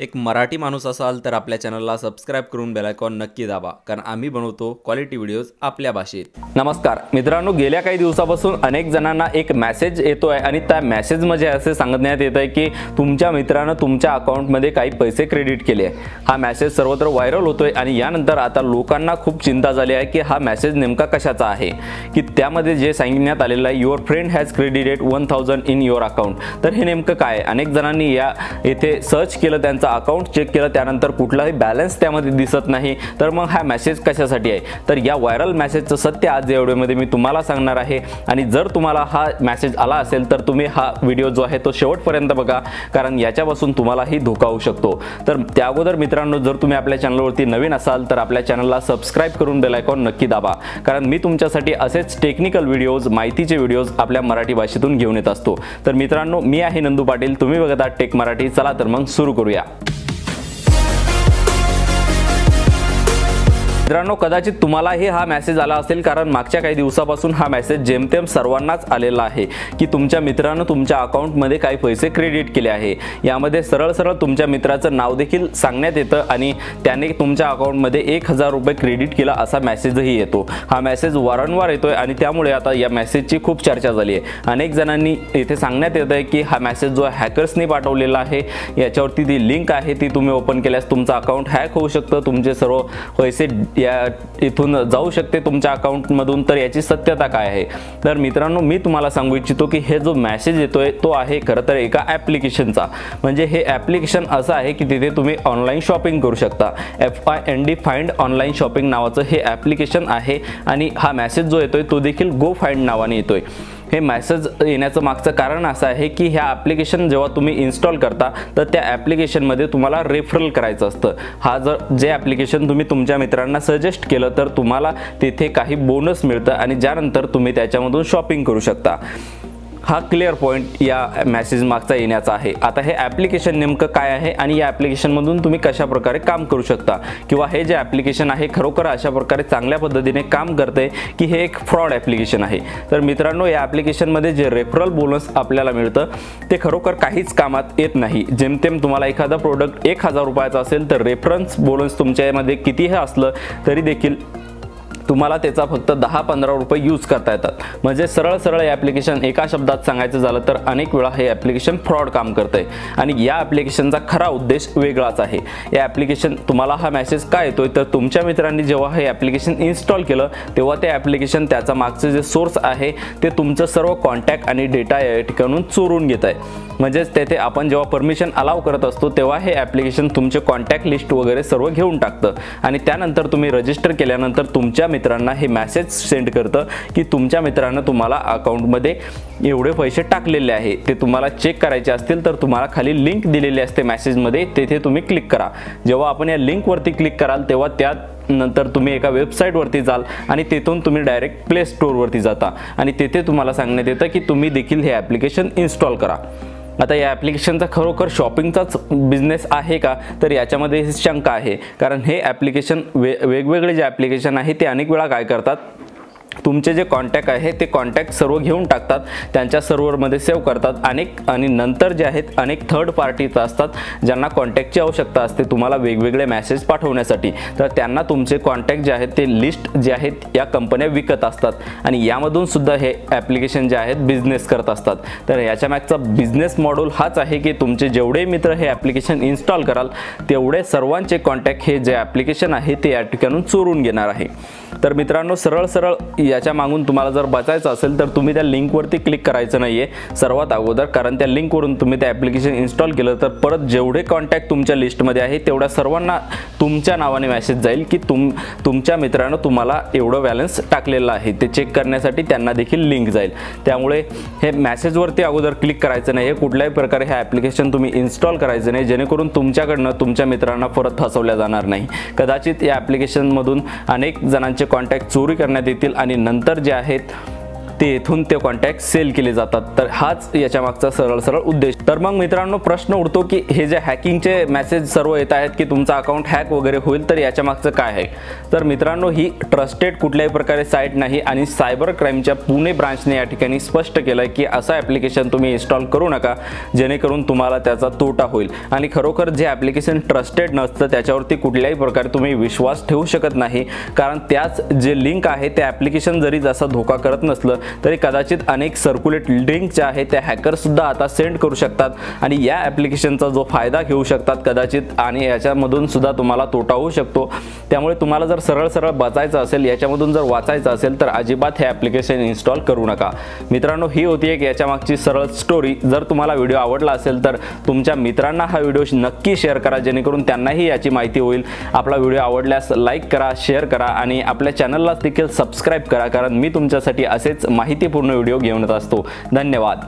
एक मराठी माणूस असाल तर आपल्या चॅनलला सबस्क्राईब करून बेलायकॉन नक्की दाबा कारण आम्ही बनवतो क्वालिटी व्हिडिओज आपल्या भाषेत. नमस्कार. मित्रांनो गेल्या काही दिवसापासून अनेक जणांना एक मेसेज येतो आहे आणि त्या मेसेजमध्ये असे सांगण्यात येत आहे की तुमच्या मित्रानं तुमच्या अकाउंटमध्ये काही पैसे क्रेडिट केले आहे. हा मेसेज सर्वत्र व्हायरल होतोय आणि यानंतर आता लोकांना खूप चिंता झाली आहे की हा मेसेज नेमका कशाचा आहे? की त्यामध्ये जे सांगण्यात आलेलं आहे your friend has credited one thousand in your account तर हे नेमकं काय आहे? अनेक जणांनी या येथे सर्च केलं त्यांचं अकाउंट चेक केलं त्यानंतर कुठलाही बॅलन्स त्यामध्ये दिसत नाही. तर मग हा मेसेज कशासाठी आहे? तर या व्हायरल मेसेजचं सत्य आज या व्हिडिओमध्ये मी तुम्हाला सांगणार आहे. आणि जर तुम्हाला हा मेसेज आला असेल तर तुम्ही हा व्हिडिओ जो आहे तो शेवटपर्यंत बघा. कारण याच्यापासून तुम्हालाही धोका होऊ शकतो. तर त्या अगोदर मित्रांनो जर तुम्ही आपल्या चॅनलवरती नवीन असाल तर आपल्या चॅनलला सबस्क्राईब करून बेलायकॉन नक्की दाबा. कारण मी तुमच्यासाठी असेच टेक्निकल व्हिडिओज माहितीचे व्हिडिओज आपल्या मराठी भाषेतून घेऊन येत असतो. तर मित्रांनो मी आहे नंदू पाटील. तुम्ही बघत टेक मराठी. चला तर मग सुरू करूया. Bye. मित्रांनो कदाचित तुम्हालाही हा मेसेज आला असेल कारण मागच्या काही दिवसापासून हा मेसेज जेमतेम सर्वांनाच आलेला आहे की तुमच्या मित्रानं तुमच्या अकाउंटमध्ये काही पैसे क्रेडिट केले आहे. यामध्ये सरळ सरळ तुमच्या मित्राचं नाव देखील सांगण्यात येतं आणि त्याने तुमच्या अकाउंटमध्ये एक हजार रुपये क्रेडिट केला असा मेसेजही येतो. हा मेसेज वारंवार येतोय आणि त्यामुळे आता या मेसेजची खूप चर्चा झाली आहे. अनेक जणांनी इथे सांगण्यात येत आहे की हा मेसेज जो हॅकर्सनी पाठवलेला आहे याच्यावरती ती लिंक आहे ती तुम्ही ओपन केल्यास तुमचं अकाउंट हॅक होऊ शकतं. तुमचे सर्व पैसे या इथून जाऊ शकते तुमच्या अकाउंटमधून तर याची सत्यता काय आहे? तर मित्रांनो मी तुम्हाला सांगू इच्छितो की हे जो मॅसेज येतोय तो आहे खरं तर एका ॲप्लिकेशनचा म्हणजे हे ॲप्लिकेशन असं आहे की तिथे तुम्ही ऑनलाईन शॉपिंग करू शकता. F I N D find online shopping नावाचं हे ॲप्लिकेशन आहे आणि हा मॅसेज जो येतोय तो देखील गो फाइंड नावाने येतोय. हे मेसेज येण्याचं मागचं कारण असं आहे की ह्या ॲप्लिकेशन जेव्हा तुम्ही इन्स्टॉल करता तर त्या ॲप्लिकेशनमध्ये तुम्हाला रेफरल करायचं असतं. हा जर जे ॲप्लिकेशन तुम्ही तुमच्या मित्रांना सजेस्ट केलं तर तुम्हाला तिथे काही बोनस मिळतं आणि ज्यानंतर तुम्ही त्याच्यामधून शॉपिंग करू शकता. हा क्लिअर पॉईंट या मॅसेज मागचा येण्याचा आहे. आता हे ॲप्लिकेशन नेमकं काय आहे आणि या ॲप्लिकेशनमधून तुम्ही कशा प्रकारे काम करू शकता? किंवा हे जे ॲप्लिकेशन आहे खरोखर अशा प्रकारे चांगल्या पद्धतीने काम करते की हे एक फ्रॉड ॲप्लिकेशन आहे? तर मित्रांनो या ॲप्लिकेशनमध्ये जे रेफरल बोनस आपल्याला मिळतं ते खरोखर काहीच कामात येत नाही. जेमतेम तुम्हाला एखादा प्रोडक्ट एक हजार रुपयाचा असेल तर रेफरन्स बोनस तुमच्यामध्ये कितीही असलं तरी देखील तुम्हाला त्याचा फक्त दहा पंधरा रुपये यूज करता येतात. म्हणजे सरळ सरळ हे ॲप्लिकेशन एका शब्दात सांगायचं झालं तर अनेक वेळा हे ॲप्लिकेशन फ्रॉड काम करतं आहे आणि या ॲप्लिकेशनचा खरा उद्देश वेगळाच आहे. या ॲप्लिकेशन तुम्हाला हा मेसेज काय येतोय? तर तुमच्या मित्रांनी जेव्हा हे ॲप्लिकेशन इन्स्टॉल केलं तेव्हा ते ॲप्लिकेशन त्याचा मागचं जे सोर्स आहे ते तुमचं सर्व कॉन्टॅक्ट आणि डेटा या ठिकाणून चोरून घेत आहे. म्हणजेच तेथे आपण जेव्हा परमिशन अलाव करत असतो तेव्हा हे ॲप्लिकेशन तुमचे कॉन्टॅक्ट लिस्ट वगैरे सर्व घेऊन टाकतं. आणि त्यानंतर तुम्ही रजिस्टर केल्यानंतर तुमच्या मित्रांना हे मेसेज सेंड करतं की तुमच्या मित्रानं तुम्हाला अकाउंटमध्ये एवढे पैसे टाकलेले आहे. ते तुम्हाला चेक करायचे असतील तर तुम्हाला खाली लिंक दिलेली असते मेसेजमध्ये तेथे तुम्ही क्लिक करा. जेव्हा आपण या लिंकवरती क्लिक कराल तेव्हा त्यात नंतर तुम्ही एका वेबसाईटवरती जाल आणि तिथून तुम्ही डायरेक्ट प्ले स्टोअरवरती जाता. आणि तेथे तुम्हाला सांगण्यात येतं की तुम्ही देखील हे ॲप्लिकेशन इन्स्टॉल करा. आता या ॲप्लिकेशनचा खरोखर शॉपिंगचाच बिझनेस आहे का? तर याच्यामध्ये शंका आहे. कारण हे ॲप्लिकेशन वे वेगवेगळे जे ॲप्लिकेशन आहे ते अनेक वेळा काय करतात? तुमचे जे कॉन्टॅक्ट आहे ते कॉन्टॅक्ट सर्व घेऊन टाकतात. त्यांच्या सर्व्हरमध्ये सेव्ह करतात. अनेक आणि नंतर जे आहेत अनेक थर्ड पार्टीज असतात ज्यांना कॉन्टॅक्टची आवश्यकता असते तुम्हाला वेगवेगळे मॅसेज पाठवण्यासाठी. तर त्यांना तुमचे कॉन्टॅक्ट जे आहेत ते लिस्ट जे आहेत या कंपन्या विकत असतात. आणि यामधून सुद्धा हे ॲप्लिकेशन जे आहेत बिझनेस करत असतात. तर याच्या मागचा बिझनेस मॉडेल हाच आहे की तुमचे जेवढे मित्र हे ॲप्लिकेशन इन्स्टॉल कराल तेवढे सर्वांचे कॉन्टॅक्ट हे जे ॲप्लिकेशन आहे ते या ठिकाणून चोरून घेणार आहे. तर मित्रांनो सरळ सरळ याच्या मागून तुम्हाला जर बचायचं असेल तर तुम्ही त्या लिंकवरती क्लिक करायचं नाही आहे सर्वात अगोदर कारण त्या लिंकवरून तुम्ही ते ॲप्लिकेशन इन्स्टॉल केलं तर परत जेवढे कॉन्टॅक्ट तुमच्या लिस्टमध्ये आहे तेवढ्या सर्वांना तुमच्या नावाने मॅसेज जाईल की तुम तुमच्या मित्रानं तुम्हाला एवढं बॅलन्स टाकलेलं आहे. ते चेक करण्यासाठी त्यांना देखील लिंक जाईल. त्यामुळे हे मॅसेजवरती अगोदर क्लिक करायचं नाही हे कुठल्याही प्रकारे हे ॲप्लिकेशन तुम्ही इन्स्टॉल करायचं नाही जेणेकरून तुमच्याकडनं तुमच्या मित्रांना परत फसवल्या जाणार नाही. कदाचित या ॲप्लिकेशनमधून अनेक जणांचे कॉन्टॅक्ट चोरी करण्यात येतील आणि नंतर जे आहेत ते येथून ते कॉन्टॅक्ट सेल केले जातात. तर हाच याच्या मागचा सरळ सरळ उद्देश. तर मग मित्रांनो प्रश्न उडतो की हे जे हॅकिंगचे मेसेज सर्व येत आहेत की तुमचा अकाउंट हॅक वगैरे होईल तर याच्या मागचं काय आहे? तर मित्रांनो ही ट्रस्टेड कुठल्याही प्रकारे साईट नाही आणि सायबर क्राईमच्या पुणे ब्रांचने या ठिकाणी स्पष्ट केलं आहे की असं ॲप्लिकेशन तुम्ही इन्स्टॉल करू नका जेणेकरून तुम्हाला त्याचा तोटा होईल. आणि खरोखर जे ॲप्लिकेशन ट्रस्टेड नसतं त्याच्यावरती कुठल्याही प्रकारे तुम्ही विश्वास ठेवू शकत नाही. कारण त्याच जे लिंक आहे ते ॲप्लिकेशन जरी जसा धोका करत नसलं तरी कदाचित अनेक सर्क्युलेट लिंक ज्या आहेत त्या हॅकरसुद्धा आता सेंड करू शकतात. आणि या ॲप्लिकेशनचा जो फायदा घेऊ शकतात कदाचित आणि याच्यामधून सुद्धा तुम्हाला तोटा होऊ शकतो. त्यामुळे तुम्हाला जर सरळ सरळ बचायचं असेल याच्यामधून जर वाचायचं असेल तर अजिबात हे ॲप्लिकेशन इन्स्टॉल करू नका. मित्रांनो ही होती एक याच्या मागची सरळ स्टोरी जर तुम्हाला व्हिडिओ आवडला असेल तर तुमच्या मित्रांना हा व्हिडिओ नक्की शेअर करा जेणेकरून त्यांनाही याची माहिती होईल. आपला व्हिडिओ आवडल्यास लाईक करा शेअर करा आणि आपल्या चॅनलला देखील सबस्क्राईब करा कारण मी तुमच्यासाठी असेच माहितीपूर्ण व्हिडिओ घेऊन येत असतो. धन्यवाद.